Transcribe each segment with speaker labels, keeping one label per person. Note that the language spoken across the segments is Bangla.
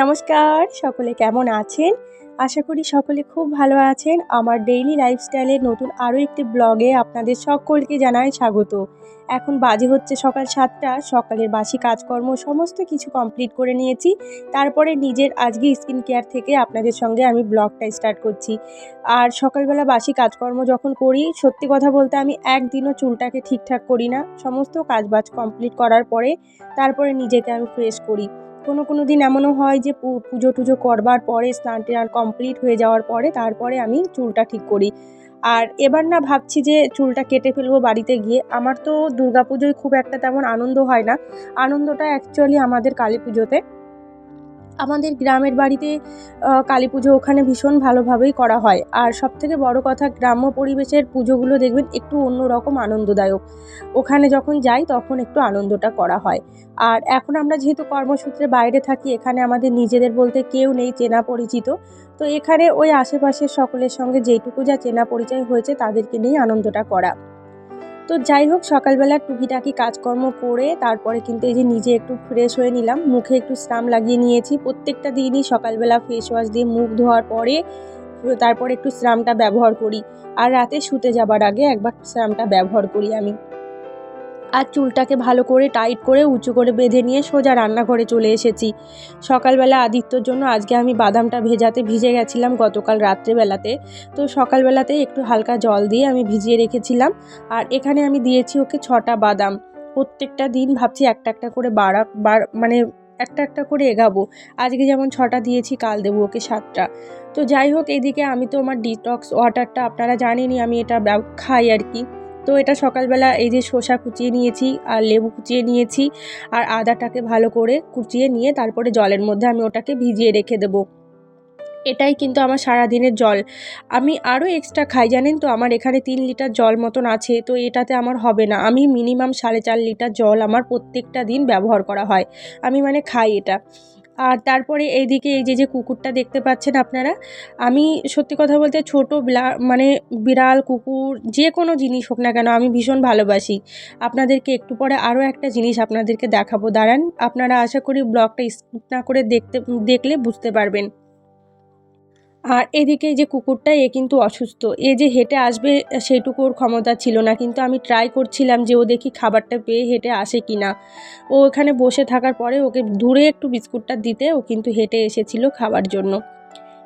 Speaker 1: নমস্কার, সকলে কেমন আছেন? আশা করি সকলে খুব ভালো আছেন। আমার ডেইলি লাইফস্টাইলের নতুন আরও একটি ব্লগে আপনাদের সকলকে জানাই স্বাগত। এখন বাজে হচ্ছে সকাল সাতটা, সকালের বাসি কাজকর্ম সমস্ত কিছু কমপ্লিট করে নিয়েছি। তারপরে নিজের আজকে স্কিন কেয়ার থেকে আপনাদের সঙ্গে আমি ব্লগটা স্টার্ট করছি। আর সকালবেলা বাসি কাজকর্ম যখন করি, সত্যি কথা বলতে আমি একদিনও চুলটাকে ঠিকঠাক করি না। সমস্ত কাজবাজ কমপ্লিট করার পরে, তারপরে নিজেকে আমি ফ্রেশ করি। কোনো কোনো দিন এমনও হয় যে পুজো টুজো করবার পরে স্নান টান কমপ্লিট হয়ে যাওয়ার পরে তারপরে আমি চুলটা ঠিক করি। আর এবার না ভাবছি যে চুলটা কেটে ফেলব বাড়িতে গিয়ে। আমার তো দুর্গা পুজোয় খুব একটা তেমন আনন্দ হয় না। আনন্দটা অ্যাকচুয়ালি আমাদের কালী পুজোতে আমাদের গ্রামের বাড়িতে কালী পুজো ওখানে ভীষণ ভালোভাবেই করা হয়। আর সবথেকে বড় কথা, গ্রাম্য পরিবেশের পুজোগুলো দেখবেন একটু অন্যরকম আনন্দদায়ক। ওখানে যখন যাই তখন একটু আনন্দটা করা হয়। আর এখন আমরা যেহেতু কর্মসূত্রে বাইরে থাকি, এখানে আমাদের নিজেদের বলতে কেউ নেই, চেনা পরিচিত। তো এখানে ওই আশেপাশের সকলের সঙ্গে যেইটুকু যা চেনা পরিচয় হয়েছে তাদেরকে নিয়েই আনন্দটা করা। তো যাই হোক, সকালবেলা টুকিটাকি কাজকর্ম করে তারপরে কিন্তু এই যে নিজে একটু ফ্রেশ হয়ে নিলাম, মুখে একটু স্নাম লাগিয়ে নিয়েছি। প্রত্যেকটা দিনই সকালবেলা ফেস ওয়াশ দিয়ে মুখ ধোয়ার পরে তারপরে একটু স্নামটা ব্যবহার করি। আর রাতে শুতে যাবার আগে একবার স্নামটা ব্যবহার করি আমি। আর চুলটাকে ভালো করে টাইট করে উঁচু করে বেঁধে নিয়ে সোজা রান্নাঘরে চলে এসেছি। সকালবেলা আদিত্যর জন্য আজকে আমি বাদামটা ভেজাতে ভিজে গেছিলাম গতকাল রাত্রেবেলাতে। তো সকালবেলাতেই একটু হালকা জল দিয়ে আমি ভিজিয়ে রেখেছিলাম আর এখানে আমি দিয়েছি ওকে ছটা বাদাম। প্রত্যেকটা দিন ভাবছি একটা একটা করে বাড়া মানে একটা একটা করে এগাবো। আজকে যেমন ছটা দিয়েছি, কাল দেবো ওকে সাতটা। তো যাই হোক, এদিকে আমি তো আমার ডিটক্স ওয়াটারটা আপনারা জানেনই, আমি এটা খাই আর কি। তো এটা সকালবেলা এই যে শসা কুচিয়ে নিয়েছি আর লেবু কুচিয়ে নিয়েছি আর আদাটাকে ভালো করে কুচিয়ে নিয়ে তারপরে জলের মধ্যে আমি ওটাকে ভিজিয়ে রেখে দেবো। এটাই কিন্তু আমার সারাদিনের জল। আমি আরও এক্সট্রা খাই, জানেন তো? আমার এখানে তিন লিটার জল মতন আছে, তো এটাতে আমার হবে না। আমি মিনিমাম সাড়ে চার লিটার জল আমার প্রত্যেকটা দিন ব্যবহার করা হয়। আমি মানে খাই এটা। আর তারপরে এইদিকে এই যে যে কুকুরটা দেখতে পাচ্ছেন আপনারা, আমি সত্যি কথা বলতে ছোটো মানে বিড়াল, কুকুর, যে কোনো জিনিস হোক না কেন আমি ভীষণ ভালোবাসি। আপনাদেরকে একটু পরে আরও একটা জিনিস আপনাদেরকে দেখাবো। দাঁড়ান, আপনারা আশা করি ব্লগটা স্কিপ না করে দেখতে, দেখলে বুঝতে পারবেন। আর এদিকে যে কুকুরটা, এ কিন্তু অসুস্থ। এ যে হেঁটে আসবে সেইটুকু ওর ক্ষমতা ছিল না। কিন্তু আমি ট্রাই করছিলাম যে ও দেখি খাবারটা পেয়ে হেঁটে আসে কি না ও ওখানে বসে থাকার পরে ওকে দূরে একটু বিস্কুটটা দিতে ও কিন্তু হেঁটে এসেছিল খাবার জন্য।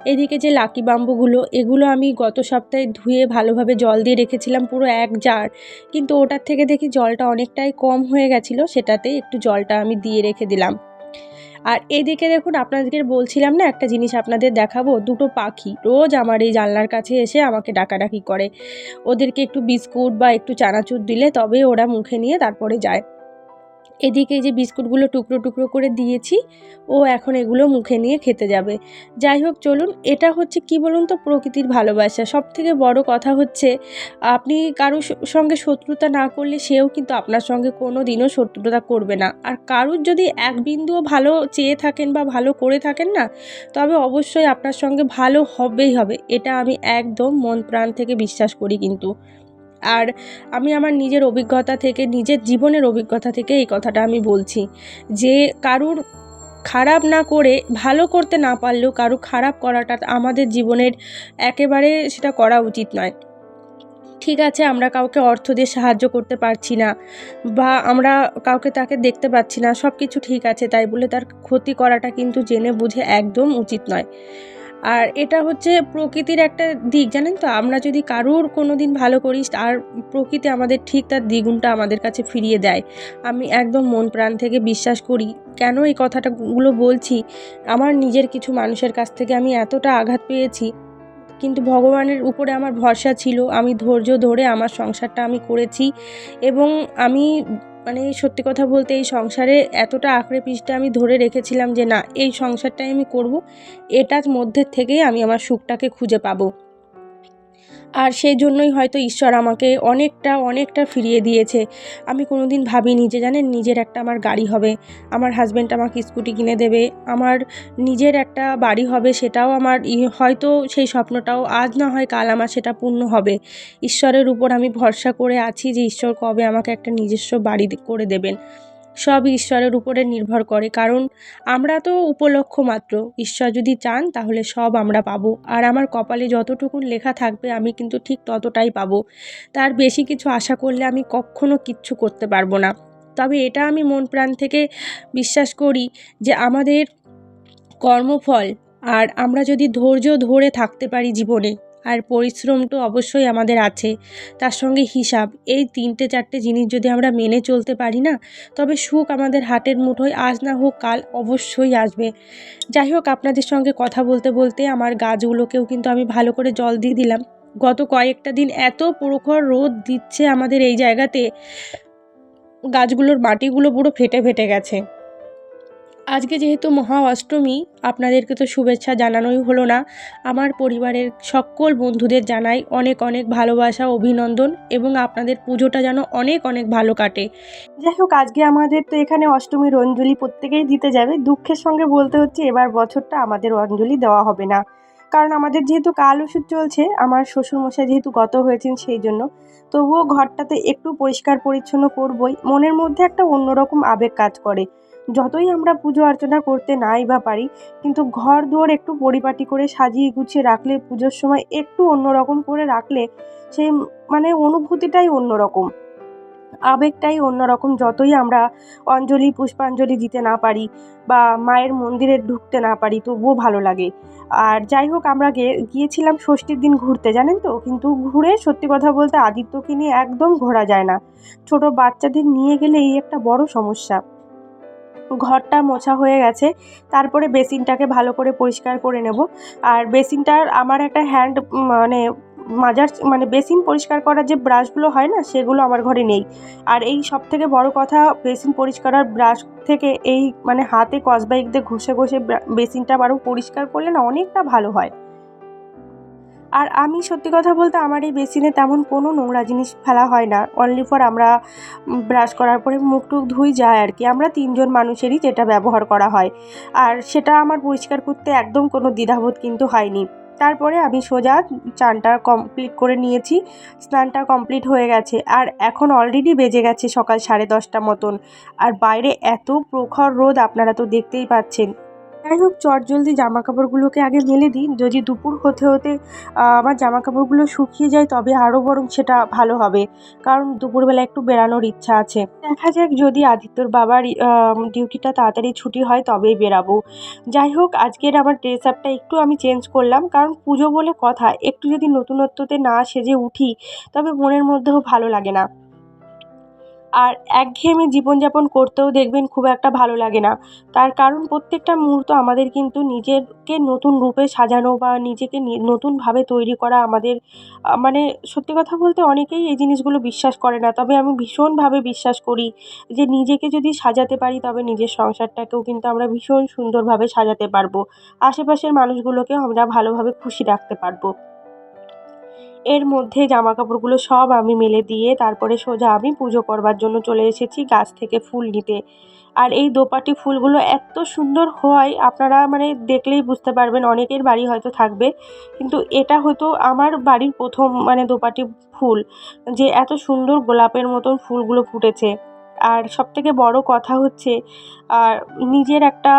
Speaker 1: এদিকে যে লাকি বাম্বুগুলো এগুলো আমি গত সপ্তাহে ধুয়ে ভালোভাবে জল দিয়ে রেখেছিলাম পুরো এক জার কিন্তু ওটার থেকে দেখি জলটা অনেকটাই কম হয়ে গেছিল, সেটাতে একটু জলটা আমি দিয়ে রেখে দিলাম। আর এদিকে দেখুন, আপনাদেরকে বলছিলাম না, একটা জিনিস আপনাদের দেখাবো, দুটো পাখি। রোজ আমার এই জানলার কাছে এসে আমাকে ডাকাডাকি করে। ওদেরকে একটু বিস্কুট বা একটু চানাচুর দিলে তবে ওরা মুখে নিয়ে তারপরে যায়। এদিকে যে বিস্কুটগুলো টুকরো টুকরো করে দিয়েছি, ও এখন এগুলো মুখে নিয়ে খেতে যাবে। যাই হোক, চলুন, এটা হচ্ছে কি বলুন তো, প্রকৃতির ভালোবাসা। সব থেকে বড় কথা হচ্ছে, আপনি কারোর সঙ্গে শত্রুতা না করলে সেও কিন্তু আপনার সঙ্গে কোনো দিনও শত্রুতা করবে না। আর কারুর যদি এক বিন্দুও ভালো চেয়ে থাকেন বা ভালো করে থাকেন না, তবে অবশ্যই আপনার সঙ্গে ভালো হবেই হবে। এটা আমি একদম মন প্রাণ থেকে বিশ্বাস করি কিন্তু। আর আমি আমার নিজের অভিজ্ঞতা থেকে, নিজের জীবনের অভিজ্ঞতা থেকে এই কথাটা আমি বলছি যে কারুর খারাপ না করে, ভালো করতে না পারলেও কারু খারাপ করাটা আমাদের জীবনের একেবারে সেটা করা উচিত নয়। ঠিক আছে, আমরা কাউকে অর্থ দিয়ে সাহায্য করতে পারছি না বা আমরা কাউকে তাকে দেখতে পাচ্ছি না সব কিছু ঠিক আছে, তাই বলে তার ক্ষতি করাটা কিন্তু জেনে বুঝে একদম উচিত নয়। আর এটা হচ্ছে প্রকৃতির একটা দিক, জানেন তো? আমরা যদি কারুর কোনো দিন ভালো করি আর প্রকৃতি আমাদের ঠিক তার দ্বিগুণটা আমাদের কাছে ফিরিয়ে দেয়। আমি একদম মন প্রাণ থেকে বিশ্বাস করি, কেন এই কথাটাগুলো বলছি? আমার নিজের কিছু মানুষের কাছ থেকে আমি এতটা আঘাত পেয়েছি, কিন্তু ভগবানের উপরে আমার ভরসা ছিল। আমি ধৈর্য ধরে আমার সংসারটা আমি করেছি এবং আমি মানে সত্যি কথা বলতে এই সংসারে এতটা আঁকড়ে পিসটা আমি ধরে রেখেছিলাম যে না, এই সংসারটাই আমি করব, এটার মধ্যে থেকেই আমি আমার সুখটাকে খুঁজে পাবো। আর সেই জন্যই হয়তো ঈশ্বর আমাকে অনেকটা অনেকটা ফিরিয়ে দিয়েছে। আমি কোনো দিন ভাবিনি যে জানেন নিজের একটা আমার গাড়ি হবে, আমার হাজব্যান্ড আমাকে স্কুটি কিনে দেবে, আমার নিজের একটা বাড়ি হবে সেটাও আমার হয়তো সেই স্বপ্নটাও আজ না হয় কাল আমার সেটা পূর্ণ হবে। ঈশ্বরের উপর আমি ভরসা করে আছি যে ঈশ্বর কবে আমাকে একটা নিজস্ব বাড়ি করে দেবেন। সব ঈশ্বরের উপরে নির্ভর করে, কারণ আমরা তো উপলক্ষ মাত্র। ঈশ্বর যদি চান, তাহলে সব আমরা পাবো। আর আমার কপালে যতটুকুন লেখা থাকবে, আমি কিন্তু ঠিক ততটাই পাবো। তার বেশি কিছু আশা করলে আমি কখনো কিচ্ছু করতে পারব না। তবে এটা আমি মন প্রাণ থেকে বিশ্বাস করি যে আমাদের কর্মফল, আর আমরা যদি ধৈর্য ধরে থাকতে পারি জীবনে আর পরিশ্রম তো অবশ্যই আমাদের আছে। তার সঙ্গে হিসাব, এই তিনটে চারটে জিনিস যদি আমরা মেনে চলতে পারি না, তবে সুখ আমাদের হাতের মুঠোয় আজ না হোক কাল অবশ্যই আসবে। যাই হোক, আপনাদের সঙ্গে কথা বলতে বলতে আমার গাছগুলোকেও কিন্তু আমি ভালো করে জল দিয়ে দিলাম। গত কয়েকটা দিন এত প্রখর রোদ দিচ্ছে আমাদের এই জায়গাতে, গাছগুলোর মাটিগুলো পুরো ফেটে ফেটে গেছে। আজকে যেহেতু মহা অষ্টমী আপনাদেরকে তো শুভেচ্ছা জানানোই হলো না। আমার পরিবারের সকল বন্ধুদের জানাই অনেক অনেক ভালোবাসা, অভিনন্দন এবং আপনাদের পুজোটা যেন অনেক অনেক ভালো কাটে। যাই হোক, আজকে আমাদের তো এখানে অষ্টমীর অঞ্জলি প্রত্যেকেই দিতে যাবে। দুঃখের সঙ্গে বলতে হচ্ছে, এবার বছরটা আমাদের অঞ্জলি দেওয়া হবে না। কারণ আমাদের যেহেতু কাল ওষুধ চলছে, আমার শ্বশুরমশাই যেহেতু গত হয়েছেন সেই জন্য। তবুও ঘরটাতে একটু পরিষ্কার পরিচ্ছন্ন করবই। মনের মধ্যে একটা অন্যরকম আবেগ কাজ করে। যতই আমরা পুজো অর্চনা করতে নাই বা পারি, কিন্তু ঘর দুয়ার একটু পরিপাটি করে সাজিয়ে গুছিয়ে রাখলে পুজোর সময় একটু অন্যরকম করে রাখলে সেই মানে অনুভূতিটাই অন্যরকম। আবেগটাই অন্যরকম যতই আমরা অঞ্জলি, পুষ্পাঞ্জলি দিতে না পারি বা মায়ের মন্দিরে ঢুকতে না পারি, তবুও ভালো লাগে। আর যাই হোক, আমরা গিয়েছিলাম ষষ্ঠীর দিন ঘুরতে, জানেন তো? কিন্তু ঘুরে সত্যি কথা বলতে আদিত্যকে নিয়ে একদম ঘোরা যায় না। ছোট বাচ্চাদের নিয়ে গেলে এই একটা বড় সমস্যা। ঘরটা মোছা হয়ে গেছে, তারপরে বেসিনটাকে ভালো করে পরিষ্কার করে নেব। আর বেসিনটার আমার একটা হ্যান্ড মানে মাজার মানে বেসিন পরিষ্কার করার যে ব্রাশগুলো হয় না, সেগুলো আমার ঘরে নেই। আর এই সব থেকে বড় কথা, বেসিন পরিষ্কারের ব্রাশ থেকে এই মানে হাতে কসবাইক দিয়ে ঘষে ঘষে বেসিনটা আরও পরিষ্কার করলে না অনেকটা ভালো হয়। আর আমি সত্যি কথা বলতে আমার এই বেসিনে তেমন কোনো নোংরা জিনিস ফেলা হয় না। অনলি ফর আমরা ব্রাশ করার পরে মুখ টুক ধুই যায় আর কি। আমরা তিনজন মানুষেরই যেটা ব্যবহার করা হয়। আর সেটা আমার পরিষ্কার করতে একদম কোনো দ্বিধাবোধ কিন্তু হয়নি। তারপরে আমি সোজা চানটা কমপ্লিট করে নিয়েছি। স্নানটা কমপ্লিট হয়ে গেছে। আর এখন অলরেডি বেজে গেছে সকাল সাড়ে দশটা মতন। আর বাইরে এত প্রখর রোদ আপনারা তো দেখতেই পাচ্ছেন। যাই হোক চটজলদি জামা কাপড়গুলোকে আগে মেলে দিই। যদি দুপুর হতে হতে আমার জামা কাপড়গুলো শুকিয়ে যায়, তবে আরও বরং সেটা ভালো হবে। কারণ দুপুরবেলা একটু বেরানোর ইচ্ছা আছে। দেখা যাক যদি আদিত্যর বাবার ডিউটিটা তাড়াতাড়ি ছুটি হয়, তবেই বেরাবো। যাই হোক, আজকের আমার ড্রেস আপটা একটু আমি চেঞ্জ করলাম। কারণ পুজো বলে কথা, একটু যদি নতুনত্বতে না সেজে উঠি, তবে মনের মধ্যেও ভালো লাগে না। আর একঘেয়েমি জীবনযাপন করতেও দেখবেন খুব একটা ভালো লাগে না। তার কারণ প্রত্যেকটা মুহূর্ত আমাদের কিন্তু নিজেরকে নতুন রূপে সাজানো বা নিজেকে নতুনভাবে তৈরি করা আমাদের মানে সত্যি কথা বলতে অনেকেই এই জিনিসগুলো বিশ্বাস করে না। তবে আমি ভীষণভাবে বিশ্বাস করি যে নিজেকে যদি সাজাতে পারি তবে নিজের সংসারটাকেও কিন্তু আমরা ভীষণ সুন্দরভাবে সাজাতে পারব। আশেপাশের মানুষগুলোকেও আমরা ভালোভাবে খুশি রাখতে পারব। এর মধ্যে জামা কাপড়গুলো সব আমি মেলে দিয়ে তারপরে সোজা আমি পুজো করবার জন্য চলে এসেছি গাছ থেকে ফুল নিতে। আর এই দোপাটি ফুলগুলো এত সুন্দর হয়, আপনারা মানে দেখলেই বুঝতে পারবেন অনেকের বাড়ি হয়তো থাকবে, কিন্তু এটা হয়তো আমার বাড়ির প্রথম মানে দোপাটি ফুল যে এত সুন্দর গোলাপের মতন ফুলগুলো ফুটেছে। আর সবথেকে বড় কথা হচ্ছে আর নিজের একটা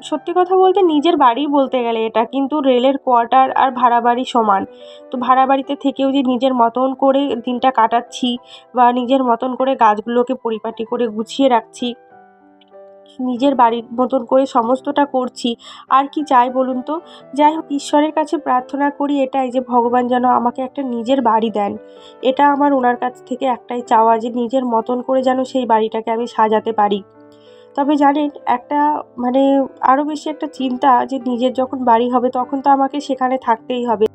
Speaker 1: সত্যি কথা বলতে নিজের বাড়ি বলতে গেলে এটা, কিন্তু রেলের কোয়ার্টার আর ভাড়া বাড়ি সমান। তো ভাড়া বাড়িতে থেকেও যে নিজের মতন করে দিনটা কাটাচ্ছি বা নিজের মতন করে গাছগুলোকে পরিপাটি করে গুছিয়ে রাখছি, নিজের বাড়ির মতন করে সমস্তটা করছি, আর কি চাই বলুন তো? যাই হোক, ঈশ্বরের কাছে প্রার্থনা করি এটাই যে ভগবান যেন আমাকে একটা নিজের বাড়ি দেন। এটা আমার ওনার কাছ থেকে একটাই চাওয়া যে নিজের মতন করে যেন সেই বাড়িটাকে আমি সাজাতে পারি। তবে জানেন, একটা মানে আরও বেশি একটা চিন্তা যে নিজের যখন বাড়ি হবে তখন তো আমাকে সেখানে থাকতেই হবে।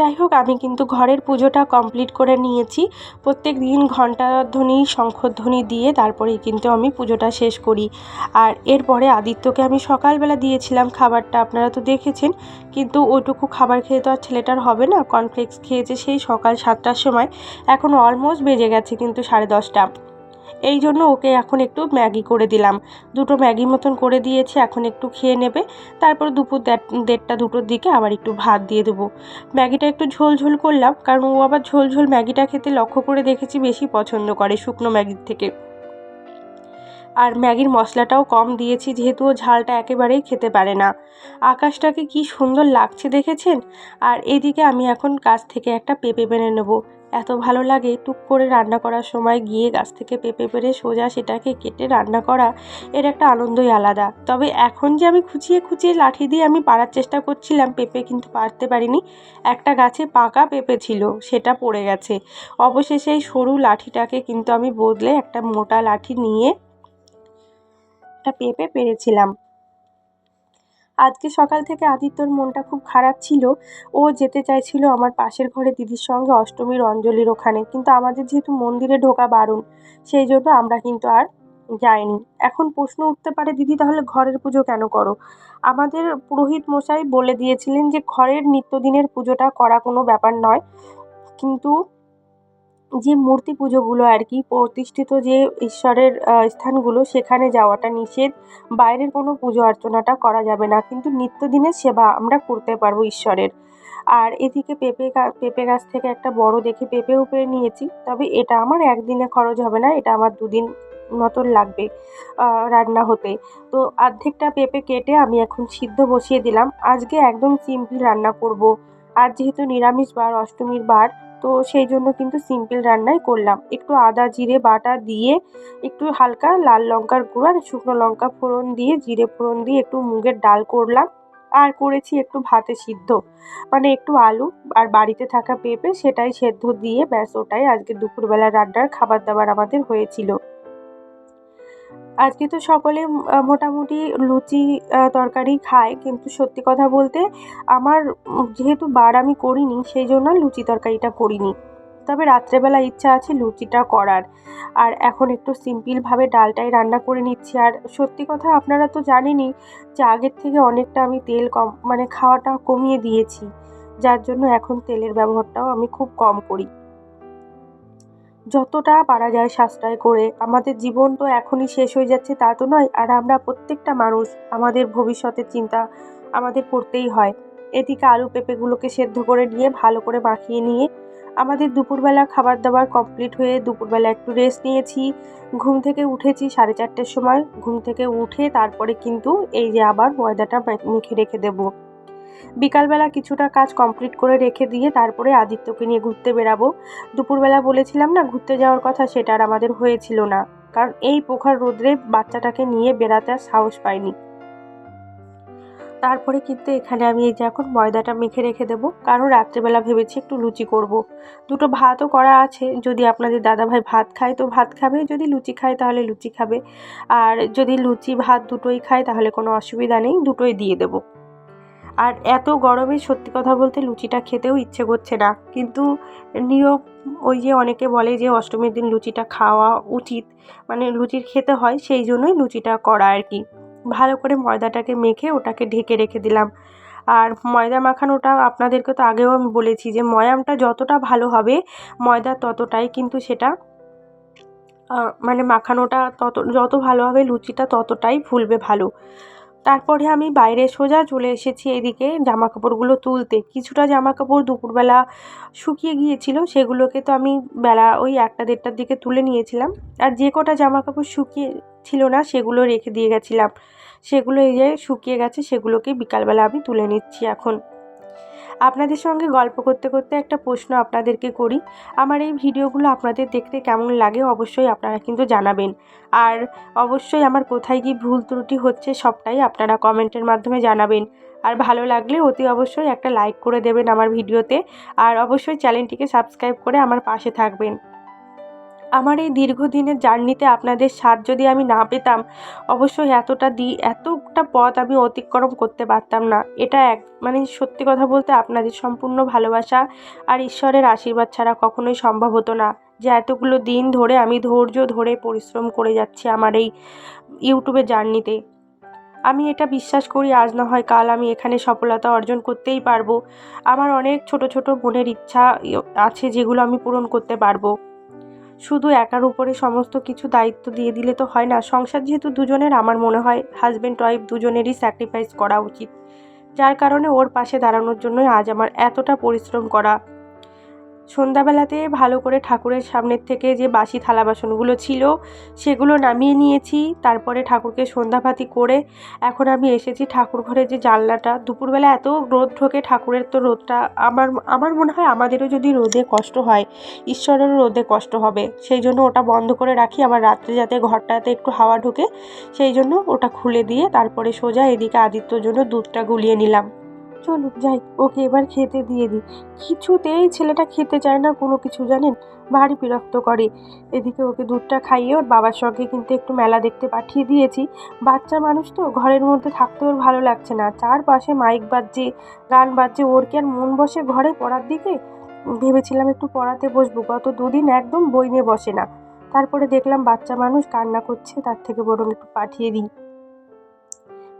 Speaker 1: যাই হোক, আমি কিন্তু ঘরের পুজোটা কমপ্লিট করে নিয়েছি। প্রত্যেক দিন ঘণ্টাধ্বনি শঙ্খধ্বনি দিয়ে তারপরেই কিন্তু আমি পুজোটা শেষ করি। আর এরপরে আদিত্যকে আমি সকালবেলা দিয়েছিলাম খাবারটা, আপনারা তো দেখেছেন। কিন্তু ওইটুকু খাবার খেয়ে তো আর ছেলেটার হবে না কর্নফ্লেক্স খেয়েছে সেই সকাল সাতটার সময়। এখন অলমোস্ট বেজে গেছে কিন্তু সাড়ে দশটা। এই জন্য ওকে এখন একটু ম্যাগি করে দিলাম। দুটো ম্যাগি মতন করে দিয়েছি, এখন একটু খেয়ে নেবে। তারপর দুপুর দেড়টা দুটোর দিকে আবার একটু ভাত দিয়ে দেবো। ম্যাগিটা একটু ঝোল ঝোল করলাম, কারণ ও আবার ঝোল ঝোল ম্যাগিটা খেতে লক্ষ্য করে দেখেছি বেশি পছন্দ করে শুকনো ম্যাগির থেকে। আর ম্যাগির মশলাটাও কম দিয়েছি, যেহেতু ও ঝালটা একেবারেই খেতে পারে না। আকাশটাকে কি সুন্দর লাগছে দেখেছেন? আর এদিকে আমি এখন গাছ থেকে একটা পেঁপে পেরে নেব। এত ভালো লাগে টুক করে রান্না করার সময় গিয়ে গাছ থেকে পেঁপে পেরে সোজা সেটাকে কেটে রান্না করা, এর একটা আনন্দই আলাদা। তবে এখন যে আমি খুঁচিয়ে খুঁচিয়ে লাঠি দিয়ে আমি পাড়ার চেষ্টা করছিলাম পেঁপে, কিন্তু পারতে পারিনি। একটা গাছে পাকা পেঁপে ছিল, সেটা পড়ে গেছে। অবশেষে এই সরু লাঠিটাকে কিন্তু আমি বদলে একটা মোটা লাঠি নিয়ে একটা পেঁপে পেরেছিলাম। আজকে সকাল থেকে আদিত্যর মনটা খুব খারাপ ছিল। ও যেতে চাইছিল আমার পাশের ঘরে দিদির সঙ্গে অষ্টমীর অঞ্জলির ওখানে। কিন্তু আমাদের যেহেতু মন্দিরে ঢোকা বারণ, সেই জন্য আমরা কিন্তু আর যাইনি। এখন প্রশ্ন উঠতে পারে, দিদি, তাহলে ঘরের পুজো কেন করো? আমাদের পুরোহিত মশাই বলে দিয়েছিলেন যে, ঘরের নিত্যদিনের পুজোটা করা কোনো ব্যাপার নয়। কিন্তু যে মূর্তি পুজোগুলো আর কি, প্রতিষ্ঠিত যে ঈশ্বরের স্থানগুলো, সেখানে যাওয়াটা নিষেধ। বাইরের কোনো পুজো অর্চনাটা করা যাবে না, কিন্তু নিত্যদিনের সেবা আমরা করতে পারব ঈশ্বরের। আর এদিকে পেঁপে পেঁপে গাছ থেকে একটা বড় দেখে পেঁপে উপরে নিয়েছি, তবে এটা আমার একদিনে খরচ হবে না, এটা আমার দুদিন মতন লাগবে রান্না হতে। তো অর্ধেকটা পেঁপে কেটে আমি এখন সিদ্ধ বসিয়ে দিলাম। আজকে একদম সিম্পল রান্না করব। আর যেহেতু নিরামিষ বার, অষ্টমীর বার, তো সেই জন্য কিন্তু সিম্পল রান্নাই করলাম। একটু আদা জিরে বাটা দিয়ে একটু হালকা লাল লঙ্কার গুঁড়ো আর শুকনো লঙ্কা ফোড়ন দিয়ে, জিরে ফোড়ন দিয়ে একটু মুগের ডাল করলাম। আর করেছি একটু ভাতে সিদ্ধ। মানে একটু আলু আর বাড়িতে থাকা পেঁপে সেটাই সেদ্ধ দিয়ে, ব্যাস ওটাই আজকে দুপুরবেলা রান্নার খাবার দাবার আমাদের হয়েছিল। আজকে তো সকলে মোটামুটি লুচি তরকারি খায়, কিন্তু সত্যি কথা বলতে আমার যেহেতু বার আমি করিনি, সেই জন্য লুচি তরকারিটা করিনি। তবে রাত্রেবেলা ইচ্ছা আছে লুচিটা করার। আর এখন একটু সিম্পলভাবে ডালটাই রান্না করে নিচ্ছি। আর সত্যি কথা আপনারা তো জানেনই যে আগের থেকে অনেকটা আমি তেল কম মানে খাওয়াটা কমিয়ে দিয়েছি। যার জন্য এখন তেলের ব্যবহারটাও আমি খুব কম করি। যতটা পারা যায় সাশ্রয় করে, আমাদের জীবন তো এখনই শেষ হয়ে যাচ্ছে তা তো নয়, আর আমরা প্রত্যেকটা মানুষ আমাদের ভবিষ্যতের চিন্তা আমাদের করতেই হয়। এদিকে আলু পেঁপেগুলোকে সেদ্ধ করে নিয়ে, ভালো করে মাখিয়ে নিয়ে, আমাদের দুপুরবেলা খাবার দাবার কমপ্লিট হয়ে দুপুরবেলা একটু রেস্ট নিয়েছি। ঘুম থেকে উঠেছি সাড়ে চারটের সময়, ঘুম থেকে উঠে তারপরে কিন্তু এই যে আবার ময়দাটা মেখে রেখে দেবো। বিকালবেলা কিছুটা কাজ কমপ্লিট করে রেখে দিয়ে তারপরে আদিত্যকে নিয়ে ঘুরতে বেরাবো দুপুরবেলা বলেছিলাম না, ঘুরতে যাওয়ার কথা সেটা আর আমাদের হয়েছিল না, কারণ এই পোখার রোদ্রে বাচ্চাটাকে নিয়ে বেড়াতে আর সাহস পাইনি। তারপরে কিন্তু এখানে আমি এই যে এখন ময়দাটা মেখে রেখে দেবো, কারণ রাত্রেবেলা ভেবেছি একটু লুচি করব। দুটো ভাতও করা আছে, যদি আপনাদের দাদাভাই ভাত খায় তো ভাত খাবে, যদি লুচি খায় তাহলে লুচি খাবে, আর যদি লুচি ভাত দুটোই খায় তাহলে কোনো অসুবিধা নেই, দুটোই দিয়ে দেবো। আর এত গরমে সত্যি কথা বলতে লুচিটা খেতেও ইচ্ছে করছে না। কিন্তু নিয়ম ওই যে অনেকে বলে যে অষ্টমীর দিন লুচিটা খাওয়া উচিত। মানে লুচির খেতে হয়, সেই জন্যই লুচিটা করা আর কি। ভালো করে ময়দাটাকে মেখে ওটাকে ঢেকে রেখে দিলাম। আর ময়দা মাখানোটা আপনাদেরকে তো আগেও আমি বলেছি যে ময়ামটা যতটা ভালো হবে, ময়দা ততটাই কিন্তু সেটা মানে মাখানোটা তত, যত ভালো হবে লুচিটা ততটাই ফুলবে ভালো। তারপরে আমি বাইরে সোজা চলে এসেছি এদিকে জামা কাপড়গুলো তুলতে। কিছুটা জামা কাপড় দুপুরবেলা শুকিয়ে গিয়েছিল, সেগুলোকে তো আমি বেলা ওই একটা দেড়টার দিকে তুলে নিয়েছিলাম। আর যে কটা জামা কাপড় শুকিয়ে ছিল না, সেগুলো রেখে দিয়ে গেছিলাম। সেগুলো এই যে শুকিয়ে গেছে, সেগুলোকে বিকালবেলা আমি তুলে নিচ্ছি এখন। আপনাদের সঙ্গে গল্প করতে করতে একটা প্রশ্ন আপনাদেরকে করি। আমার এই ভিডিওগুলো আপনাদের দেখতে কেমন লাগে অবশ্যই আপনারা কিন্তু জানাবেন। আর অবশ্যই আমার কোথায় কি ভুল ত্রুটি হচ্ছে সবটাই আপনারা কমেন্টের মাধ্যমে জানাবেন। আর ভালো লাগলে অতি অবশ্যই একটা লাইক করে দেবেন আমার ভিডিওতে। আর অবশ্যই চ্যানেলটিকে সাবস্ক্রাইব করে আমার পাশে থাকবেন। আমার এই দীর্ঘদিনের জার্নিতে আপনাদের সাথ যদি আমি না পেতাম, অবশ্যই এতটা দি, এতটা পথ আমি অতিক্রম করতে পারতাম না। এটা এক মানে সত্যি কথা বলতে আপনাদের সম্পূর্ণ ভালোবাসা আর ঈশ্বরের আশীর্বাদ ছাড়া কখনোই সম্ভব হতো না। যে এতগুলো দিন ধরে আমি ধৈর্য ধরে পরিশ্রম করে যাচ্ছি আমার এই ইউটিউবের জার্নিতে। আমি এটা বিশ্বাস করি, আজ না হয় কাল আমি এখানে সফলতা অর্জন করতেই পারব। আমার অনেক ছোট ছোট মনের ইচ্ছা আছে যেগুলো আমি পূরণ করতে পারব। শুধু একার উপরে সমস্ত কিছু দায়িত্ব দিয়ে দিলে তো হয় না। সংসার যেহেতু দুজনের, আমার মনে হয় হাজব্যান্ড ওয়াইফ দুজনেরই স্যাক্রিফাইস করা উচিত। যার কারণে ওর পাশে দাঁড়ানোর জন্যই আজ আমার এতটা পরিশ্রম করা সন্ধ্যাবেলাতে ভালো করে ঠাকুরের সামনের থেকে যে বাসি থালা বাসনগুলো ছিল, সেগুলো নামিয়ে নিয়েছি। তারপরে ঠাকুরকে সন্ধ্যাভাতি করে এখন আমি এসেছি ঠাকুর ঘরে যে জানলাটা। দুপুরবেলা এত রোদ ঢোকে ঠাকুরের তো রোদটা। আমার আমার মনে হয় আমাদেরও যদি রোদে কষ্ট হয়, ঈশ্বরেরও রোদে কষ্ট হবে। সেই জন্য ওটা বন্ধ করে রাখি। আবার রাত্রে যাতে ঘরটাতে একটু হাওয়া ঢোকে, সেই জন্য ওটা খুলে দিয়ে তারপরে সোজা এদিকে আদিত্যর জন্য দুধটা গুলিয়ে নিলাম। চলো যাই, ওকে এবার খেতে দিয়ে দিই। কিছুতেই ছেলেটা খেতে চায় না, কোনো কিছু জানেন? ভারী বিরক্ত করে। এদিকে ওকে দুধটা খাইয়ে ওর বাবার সঙ্গে কিন্তু একটু মেলা দেখতে পাঠিয়ে দিয়েছি। বাচ্চা মানুষ তো, ঘরের মধ্যে থাকতে ওর ভালো লাগছে না। চারপাশে মাইক বাজছে, গান বাজছে, ওর কি আর মন বসে ঘরে পড়ার দিকে? ভেবেছিলাম একটু পড়াতে বসবো, গত দুদিন একদম বই নিয়ে বসে না। তারপরে দেখলাম বাচ্চা মানুষ কান্না করছে, তার থেকে বরং একটু পাঠিয়ে দিই।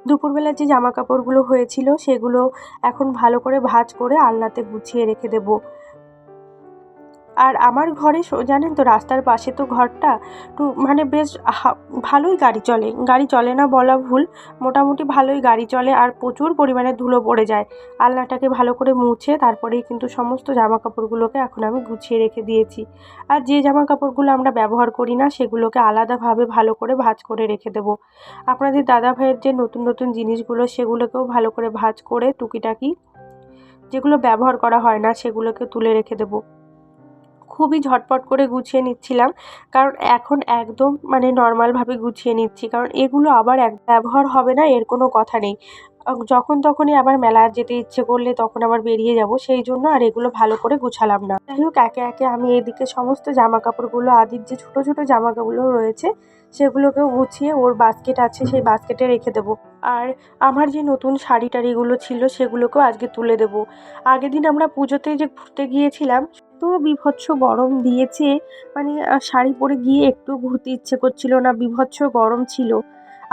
Speaker 1: দুপুরবেলা যে জামা কাপড়গুলো হয়েছিল সেগুলো এখন ভালো করে ভাঁজ করে আলনাতে গুছিয়ে রেখে দেবো। আর আমার ঘরে জানেন তো, রাস্তার পাশে তো ঘরটা একটু মানে বেশ ভালোই গাড়ি চলে। গাড়ি চলে না বলা ভুল, মোটামুটি ভালোই গাড়ি চলে আর প্রচুর পরিমাণে ধুলো পড়ে যায়। আলনাটাকে ভালো করে মুছে তারপরেই কিন্তু সমস্ত জামা কাপড়গুলোকে এখন আমি গুছিয়ে রেখে দিয়েছি। আর যে জামা কাপড়গুলো আমরা ব্যবহার করি না, সেগুলোকে আলাদাভাবে ভালো করে ভাজ করে রেখে দেবো। আপনাদের দাদা ভাইয়ের যে নতুন নতুন জিনিসগুলো, সেগুলোকেও ভালো করে ভাজ করে টুকিটাকি যেগুলো ব্যবহার করা হয় না, সেগুলোকে তুলে রেখে দেবো। খুবই ঝটপট করে গুছিয়ে নিচ্ছিলাম। কারণ এখন একদম মানে নর্মালভাবে গুছিয়ে নিচ্ছি। কারণ এগুলো আবার এক ব্যবহার হবে না, এর কোনো কথা নেই। যখন তখনই আবার মেলা যেতে ইচ্ছে করলে তখন আবার বেরিয়ে যাব। সেই জন্য আর এগুলো ভালো করে গুছালাম না। যাই হোক, একে একে আমি এদিকে সমস্ত জামা কাপড়গুলো আদির যে ছোটো ছোটো জামা কাপড়গুলো রয়েছে, সেগুলোকেও গুছিয়ে ওর বাস্কেট আছে, সেই বাস্কেটে রেখে দেবো। আর আমার যে নতুন শাড়ি টাড়িগুলো ছিল, সেগুলোকেও আজকে তুলে দেবো। আগের দিন আমরা পুজোতে যে ঘুরতে গিয়েছিলাম এত বীভৎস গরম দিয়েছে মানে শাড়ি পরে গিয়ে একটু ঘুরতে ইচ্ছে করছিল না, বীভৎস গরম ছিল।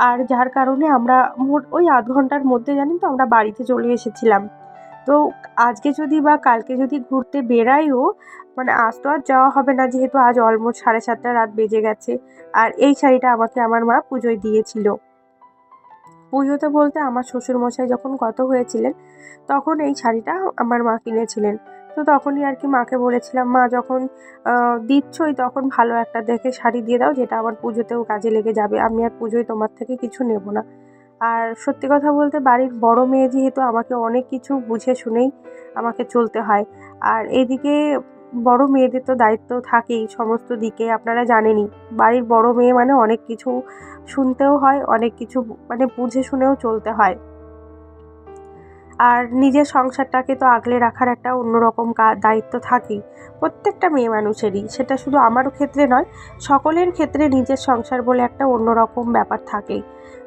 Speaker 1: আর যার কারণে আমরা মোট ওই আধ ঘণ্টার মধ্যে, জানেন তো, আমরা বাড়িতে চলে এসেছিলাম। তো আজকে যদি বা কালকে যদি ঘুরতে বেরাইও মানে আজ তো আর যাওয়া হবে না, যেহেতু আজ অলমোস্ট সাড়ে সাতটা রাত বেজে গেছে। আর এই শাড়িটা আমাকে আমার মা পুজোয় দিয়েছিল। পুজোতে বলতে আমার শ্বশুরমশাই যখন গত হয়েছিলেন, তখন এই শাড়িটা আমার মা কিনেছিলেন। তো তখনই আর কি মাকে বলেছিলাম, মা, যখন দিচ্ছই তখন ভালো একটা দেখে শাড়ি দিয়ে দাও, যেটা আমার পুজোতেও কাজে লেগে যাবে। আমি আর পুজোয় তোমার থেকে কিছু নেব না। আর সত্যি কথা বলতে বাড়ির বড় মেয়ে যেহেতু আমাকে অনেক কিছু বুঝে শুনেই আমাকে চলতে হয়। আর এদিকে বড় মেয়েদের তো দায়িত্ব থাকেই সমস্ত দিকে, আপনারা জানেনই। বাড়ির বড় মেয়ে মানে অনেক কিছু শুনতেও হয়, অনেক কিছু মানে বুঝে শুনেও চলতে হয়। আর নিজের সংসারটাকে তো আগলে রাখার একটা অন্যরকম দায়িত্ব থাকেই। প্রত্যেকটা মেয়ে মানুষেরই, সেটা শুধু আমারও ক্ষেত্রে নয়, সকলের ক্ষেত্রে নিজের সংসার বলে একটা অন্যরকম ব্যাপার থাকেই।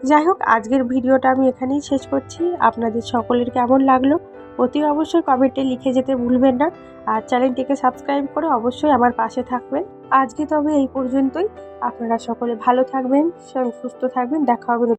Speaker 1: যাই হোক, আজকের ভিডিওটা আমি এখানেই শেষ করছি। আপনাদের সকলের কেমন লাগল? অতি অবশ্যই কমেন্টে লিখে যেতে ভুলবেন না। আর চ্যানেলটিকে সাবস্ক্রাইব করে অবশ্যই আমার পাশে থাকবেন। আজকে তবে এই পর্যন্তই। আপনারা সকলে ভালো থাকবেন, সুস্থ থাকবেন। দেখা হবে